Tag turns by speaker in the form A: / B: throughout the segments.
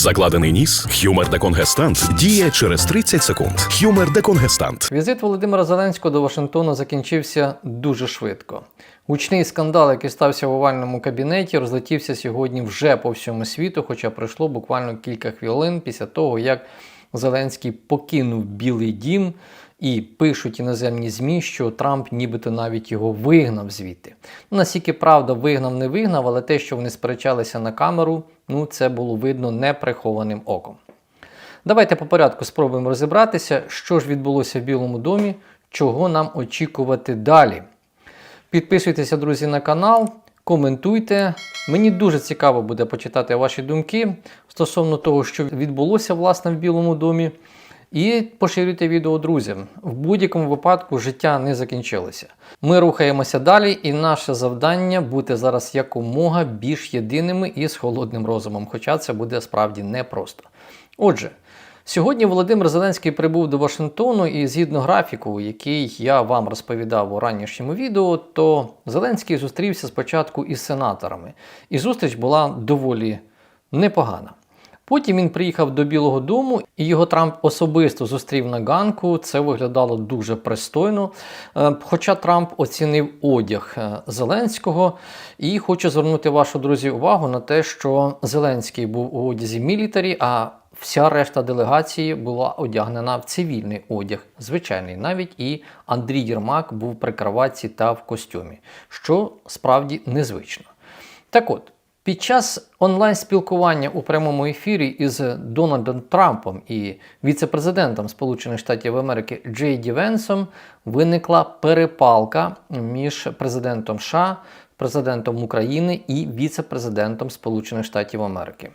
A: Закладений ніс, хюмер деконгестант діє через 30 секунд. Хюмер деконгестант.
B: Візит Володимира Зеленського до Вашингтону закінчився дуже швидко. Гучний скандал, який стався в овальному кабінеті, розлетівся сьогодні вже по всьому світу, хоча пройшло буквально кілька хвилин після того, як Зеленський покинув Білий Дім. І пишуть іноземні ЗМІ, що Трамп нібито навіть його вигнав звідти. Ну, наскільки правда вигнав, не вигнав, але те, що вони сперечалися на камеру, ну це було видно неприхованим оком. Давайте по порядку спробуємо розібратися, що ж відбулося в Білому домі, чого нам очікувати далі. Підписуйтеся, друзі, на канал, коментуйте. Мені дуже цікаво буде почитати ваші думки стосовно того, що відбулося власне в Білому домі. І поширюйте відео друзям. В будь-якому випадку життя не закінчилося. Ми рухаємося далі, і наше завдання бути зараз якомога більш єдиними і з холодним розумом, хоча це буде справді непросто. Отже, сьогодні Володимир Зеленський прибув до Вашингтону, і згідно графіку, який я вам розповідав у ранішньому відео, то Зеленський зустрівся спочатку із сенаторами, і зустріч була доволі непогана. Потім він приїхав до Білого Дому, і його Трамп особисто зустрів на ганку. Це виглядало дуже пристойно. Е, Хоча Трамп оцінив одяг е, Зеленського, і хочу звернути вашу друзі увагу на те, що Зеленський був у одязі мілітарі, а вся решта делегації була одягнена в цивільний одяг, звичайний. Навіть і Андрій Єрмак був при кроватці та в костюмі, що справді незвично. Так от. Під час онлайн-спілкування у прямому ефірі із Дональдом Трампом і віце-президентом Сполучених Штатів Америки Джей Ді Венсом виникла перепалка між президентом США, президентом України і віце-президентом Сполучених Штатів Америки.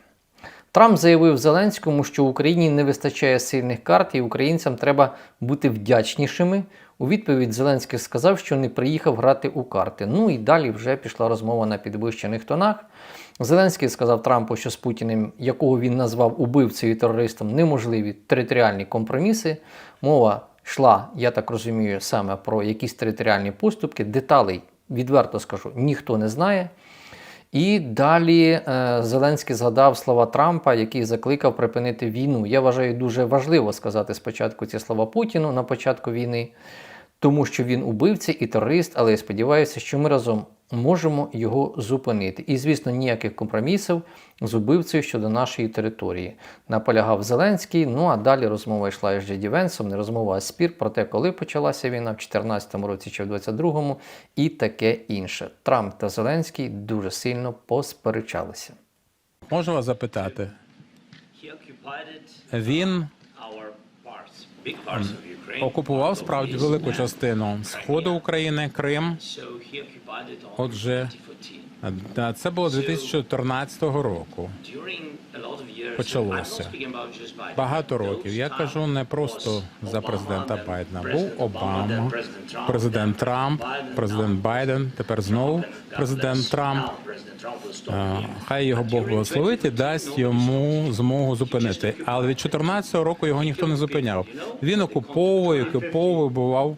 B: Трамп заявив Зеленському, що Україні не вистачає сильних карт, і українцям треба бути вдячнішими. У відповідь Зеленський сказав, що не приїхав грати у карти. Ну і далі вже пішла розмова на підвищених тонах. Зеленський сказав Трампу, що з Путіним, якого він назвав убивцею і терористом, неможливі територіальні компроміси. Мова йшла, я так розумію, саме про якісь територіальні поступки. Деталей, відверто скажу, ніхто не знає. І далі е, Зеленський згадав слова Трампа, який закликав припинити війну. Я вважаю дуже важливо сказати спочатку ці слова Путіну на початку війни, тому що він убивця і терорист, але я сподіваюся, що ми разом можемо його зупинити. І, звісно, ніяких компромісів з убивцею щодо нашої території. Наполягав Зеленський. Ну а далі розмова йшла із Джеді Венсом, не розмова, а спір про те, коли почалася війна, в 2014 році чи в 2022, і таке інше. Трамп та Зеленський дуже сильно посперечалися.
C: Можу вас запитати? Він окупував справді велику частину сходу України, Крим. Отже,
D: in 2014.
C: Та Це було 2014 року. Почалося. Багато років. Я кажу не просто за президента Байдена. Був Обама, президент Трамп, президент Байден. Тепер знову президент. Трамп. Хай його Бог благословить і дасть йому змогу зупинити. Але від 14-го року його ніхто не зупиняв. Він окуповує, вбивав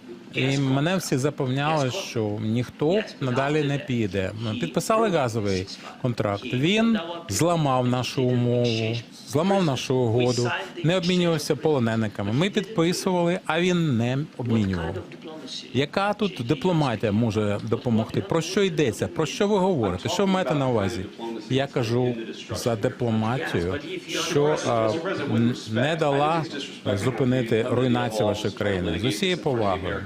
C: І мене всі запевняли, що ніхто надалі не піде. Ми підписали газовий контракт. Він зламав нашу умову, зламав нашу угоду, не обмінювався полонениками. Ми підписували, а він не обмінював. Яка тут дипломатія може допомогти? Про що йдеться? Про що ви говорите? Що ви маєте на увазі? Я кажу за дипломатію, що не дала зупинити руйнацію вашої країни з усією повагою.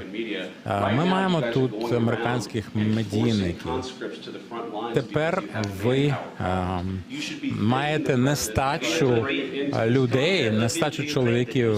C: Ми маємо тут американських медійників. Тепер ви маєте нестачу людей, нестачу чоловіків.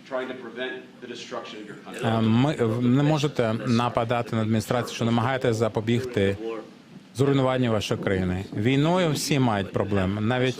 C: ми не можете нападати на адміністрацію, що намагаєте запобігти зруйнуванню вашої країни. Війною всі мають проблеми. Навіть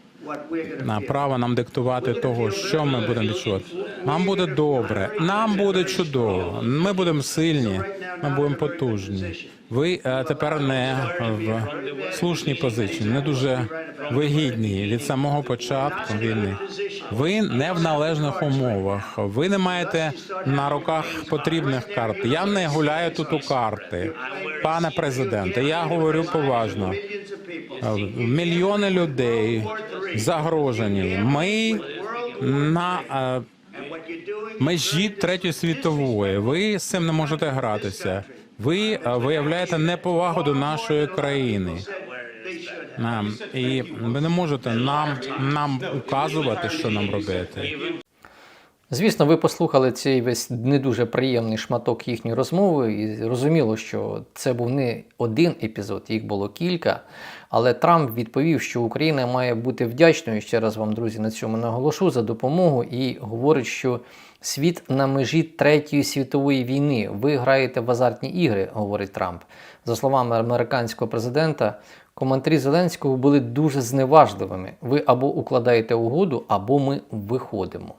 C: право нам диктувати того, що ми будемо відчувати. Нам буде добре, нам буде чудово. Ми будемо сильні, ми будемо потужні. Ви е, тепер не в слушній позиції, не дуже вигідні від самого початку війни. Ви не в належних умовах. Ви не маєте на руках потрібних карт. Я не гуляю тут у карти, пане президенте. Я говорю поважно. Мільйони людей загрожені. Ми на межі третьої світової. Ви з цим не можете гратися. Ви виявляєте неповагу до нашої країни. І ви не можете нам, нам указувати, що нам робити.
B: Звісно, ви послухали цей весь не дуже приємний шматок їхньої розмови, і зрозуміло, що це був не один епізод, їх було кілька. Але Трамп відповів, що Україна має бути вдячною. Ще раз вам, друзі, на цьому наголошу за допомогу і говорить, що світ на межі третьої світової війни. Ви граєте в азартні ігри, говорить Трамп. За словами американського президента, коментарі Зеленського були дуже зневажливими. Ви або укладаєте угоду, або ми виходимо.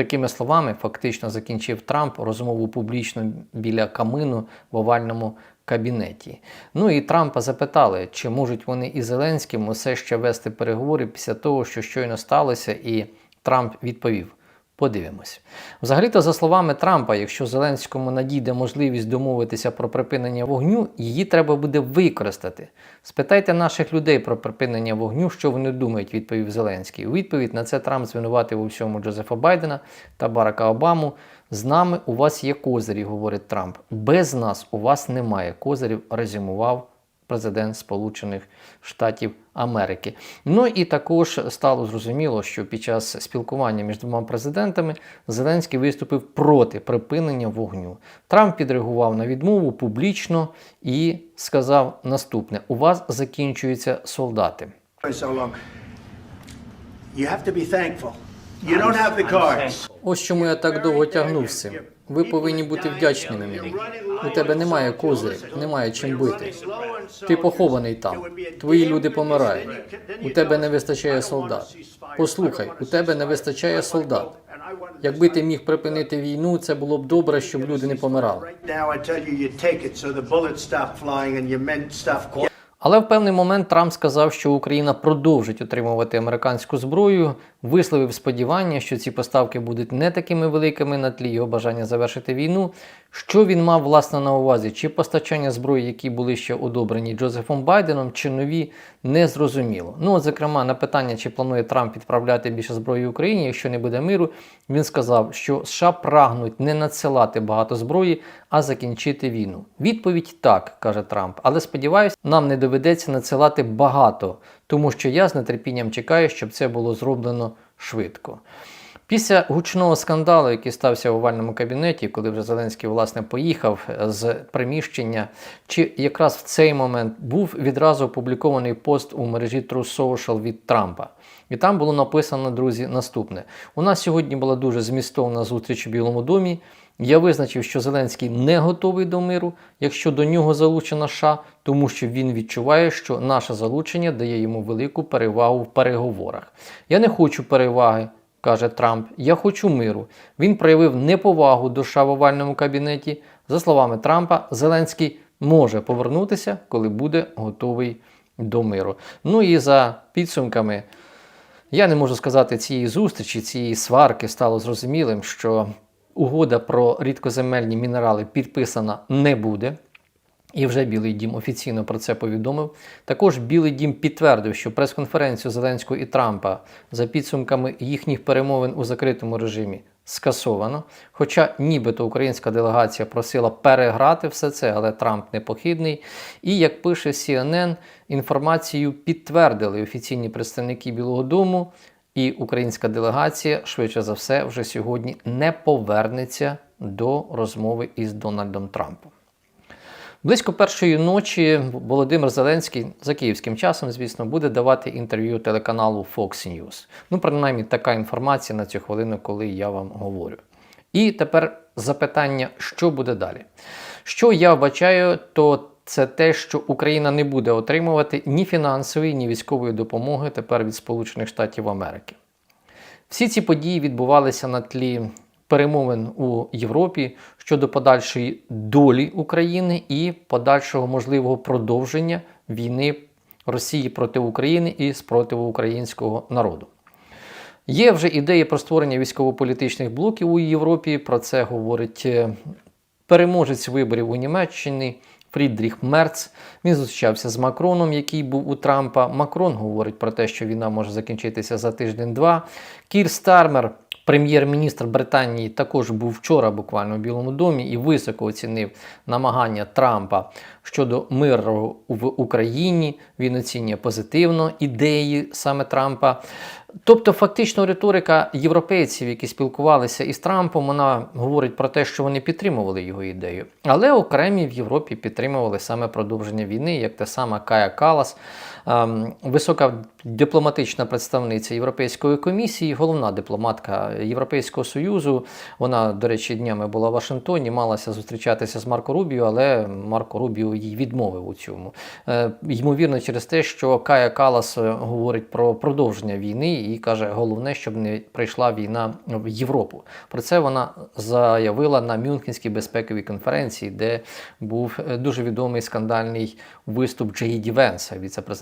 B: Такими словами, фактично закінчив Трамп розмову публічно біля камину в овальному кабінеті. Ну і Трампа запитали, чи можуть вони і Зеленським усе ще вести переговори після того, що щойно сталося, і Трамп відповів. Подивимось. Взагалі-то, за словами Трампа, якщо Зеленському надійде можливість домовитися про припинення вогню, її треба буде використати. Спитайте наших людей про припинення вогню, що вони думають, відповів Зеленський. У відповідь на це Трамп звинуватив у всьому Джозефа Байдена та Барака Обаму. З нами у вас є козирі, говорить Трамп. Без нас у вас немає козирів, резюмував президент Сполучених Штатів Америки. Ну і також стало зрозуміло, що під час спілкування між двома президентами Зеленський виступив проти припинення вогню. Трамп підреагував на відмову публічно і сказав наступне: у вас закінчуються солдати.
E: You have to be thankful. You don't have the cards.
B: Ось чому я так довго тягнув з цим. Ви повинні бути вдячними мені. У тебе немає козирів, немає чим бити. Ти похований там. Твої люди помирають. У тебе не вистачає солдат. Послухай, у тебе не вистачає солдат. Якби ти міг припинити війну, це було б добре, щоб люди не помирали. Але в певний момент Трамп сказав, що Україна продовжить отримувати американську зброю, висловив сподівання, що ці поставки будуть не такими великими на тлі його бажання завершити війну. Що він мав власне на увазі? Чи постачання зброї, які були ще одобрені Джозефом Байденом, чи нові, не зрозуміло. Ну, от, зокрема, на питання, чи планує Трамп відправляти більше зброї Україні, якщо не буде миру, він сказав, що США прагнуть не надсилати багато зброї, а закінчити війну. Відповідь так, каже Трамп. Але сподіваюся, нам не доведеться надсилати багато, тому що я з нетерпінням чекаю, щоб це було зроблено швидко. Після гучного скандалу, який стався в овальному кабінеті, коли вже Зеленський власне поїхав з приміщення, чи якраз в цей момент був відразу опублікований пост у мережі True Social від Трампа. І там було написано, друзі, наступне: у нас сьогодні була дуже змістовна зустріч у Білому домі. Я визначив, що Зеленський не готовий до миру, якщо до нього залучена США, тому що він відчуває, що наше залучення дає йому велику перевагу в переговорах. Я не хочу переваги каже Трамп, я хочу миру. Він проявив неповагу до США в овальному кабінеті. За словами Трампа, Зеленський може повернутися, коли буде готовий до миру. Ну і за підсумками Я не можу сказати цієї зустрічі, цієї сварки стало зрозумілим, що угода про рідкоземельні мінерали підписана не буде. І вже Білий Дім офіційно про це повідомив. Також Білий Дім підтвердив, що прес-конференцію Зеленського і Трампа за підсумками їхніх перемовин у закритому режимі скасовано. Хоча нібито українська делегація просила переграти все це, але Трамп непохідний. І як пише CNN, інформацію підтвердили офіційні представники Білого Дому, і українська делегація, швидше за все, вже сьогодні не повернеться до розмови із Дональдом Трампом. Близько першої ночі Володимир Зеленський за київським часом, звісно, буде давати інтерв'ю телеканалу Fox News. Ну, принаймні, така інформація на цю хвилину, коли я вам говорю. І тепер запитання, що буде далі. Що я вбачаю, то це те, що Україна не буде отримувати ні фінансової, ні військової допомоги тепер від Сполучених Штатів Америки. Всі ці події відбувалися на тлі перемовин у Європі щодо подальшої долі України і подальшого можливого продовження війни Росії проти України і спротиву українського народу. Є вже ідеї про створення військово-політичних блоків у Європі. Про це говорить е, переможець виборів у Німеччині Фрідріх Мерц. Він зустрічався з Макроном, який був у Трампа. Макрон говорить про те, що війна може закінчитися за тиждень-два. Кір Стармер, прем'єр-міністр Британії, також був вчора буквально у Білому домі і високо оцінив намагання Трампа щодо миру в Україні. Він оцінює позитивно ідеї саме Трампа. Тобто, фактично, риторика європейців, які спілкувалися із Трампом, вона говорить про те, що вони підтримували його ідею. Але окремі в Європі підтримували саме продовження війни, як те саме Кая Калас, висока дипломатична представниця Європейської комісії, головна дипломатка Європейського Союзу. Вона, до речі, днями була в Вашингтоні, малася зустрічатися з Марко Рубіо, але Марко Рубіо їй відмовив у цьому. Е, ймовірно, через те, що Кая Калас е, говорить про продовження війни і каже, головне, щоб не прийшла війна в Європу. Про це вона заявила на Мюнхенській безпековій конференції, де був е, дуже відомий скандальний виступ Джей Ді Венса,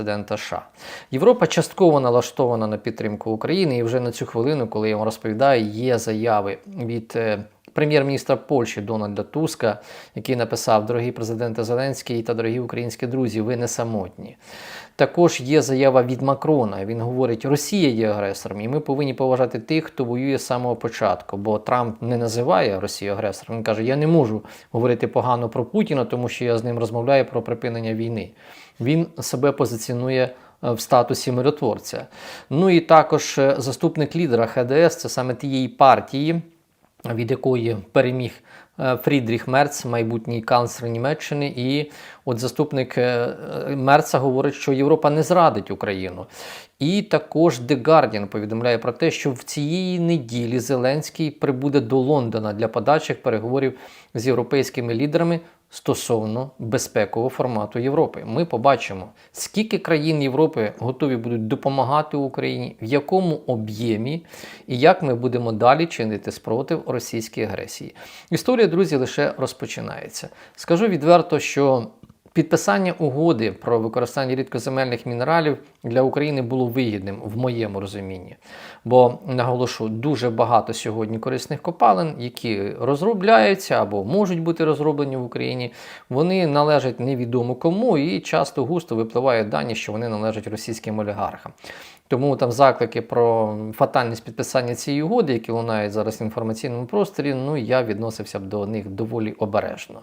B: віце-президента США. Європа частково налаштована на підтримку України, і вже на цю хвилину, коли я вам розповідаю, є заяви від. Прем'єр-міністра Польщі Дональда Туска, який написав: Дорогі президенте Зеленський та дорогі українські друзі, ви не самотні. Також є заява від Макрона. Він говорить, Росія є агресором, і ми повинні поважати тих, хто воює з самого початку. Бо Трамп не називає Росію агресором. Він каже: Я не можу говорити погано про Путіна, тому що я з ним розмовляю про припинення війни. Він себе позиціонує е, в статусі миротворця. Ну і також е, заступник лідера ХДС, це саме тієї партії від якої переміг е, Фрідріх Мерц, майбутній канцлер Німеччини. І от заступник е, е, Мерца говорить, що Європа не зрадить Україну. І також The Guardian повідомляє про те, що в цієї неділі Зеленський прибуде до Лондона для подальших переговорів з європейськими лідерами стосовно безпекового формату Європи. Ми побачимо, скільки країн Європи готові будуть допомагати Україні, в якому об'ємі і як ми будемо далі чинити спротив російській агресії. Історія, друзі, лише розпочинається. Скажу відверто, що Підписання угоди про використання рідкоземельних мінералів для України було вигідним в моєму розумінні. Бо наголошу, дуже багато сьогодні корисних копалин, які розробляються або можуть бути розроблені в Україні. Вони належать невідомо кому, і часто густо випливають дані, що вони належать російським олігархам. Тому там заклики про фатальність підписання цієї угоди, які лунають зараз в інформаційному просторі, ну я відносився б до них доволі обережно.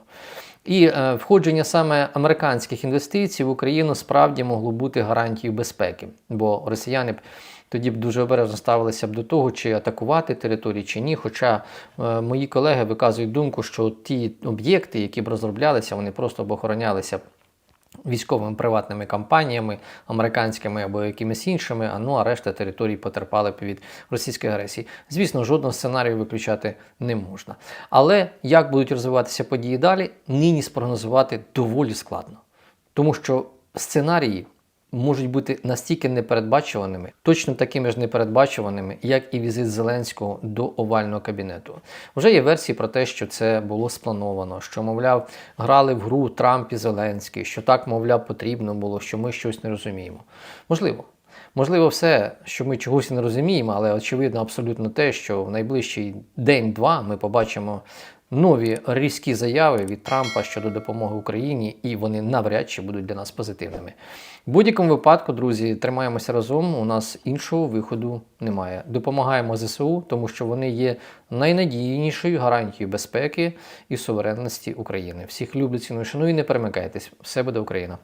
B: І е, входження саме американських інвестицій в Україну справді могло бути гарантією безпеки, бо росіяни б тоді б дуже обережно ставилися б до того, чи атакувати території, чи ні. Хоча е, мої колеги виказують думку, що ті об'єкти, які б розроблялися, вони просто б охоронялися. Військовими приватними компаніями, американськими або якимись іншими, а ну а решта територій потерпали б від російської агресії. Звісно, жодного сценарію виключати не можна. Але як будуть розвиватися події далі, нині спрогнозувати доволі складно. Тому що сценарії можуть бути настільки непередбачуваними, точно такими ж непередбачуваними, як і візит Зеленського до овального кабінету. Вже є версії про те, що це було сплановано, що, мовляв, грали в гру Трамп і Зеленський, що так, мовляв, потрібно було, що ми щось не розуміємо. Можливо. Можливо, все, що ми чогось не розуміємо, але очевидно абсолютно те, що в найближчий день-два ми побачимо нові різкі заяви від Трампа щодо допомоги Україні, і вони навряд чи будуть для нас позитивними. В будь-якому випадку, друзі, тримаємося разом. У нас іншого виходу немає. Допомагаємо ЗСУ, тому що вони є найнадійнішою гарантією безпеки і суверенності України. Всіх люблю, ціную, шаную і не перемикайтесь. Все буде Україна.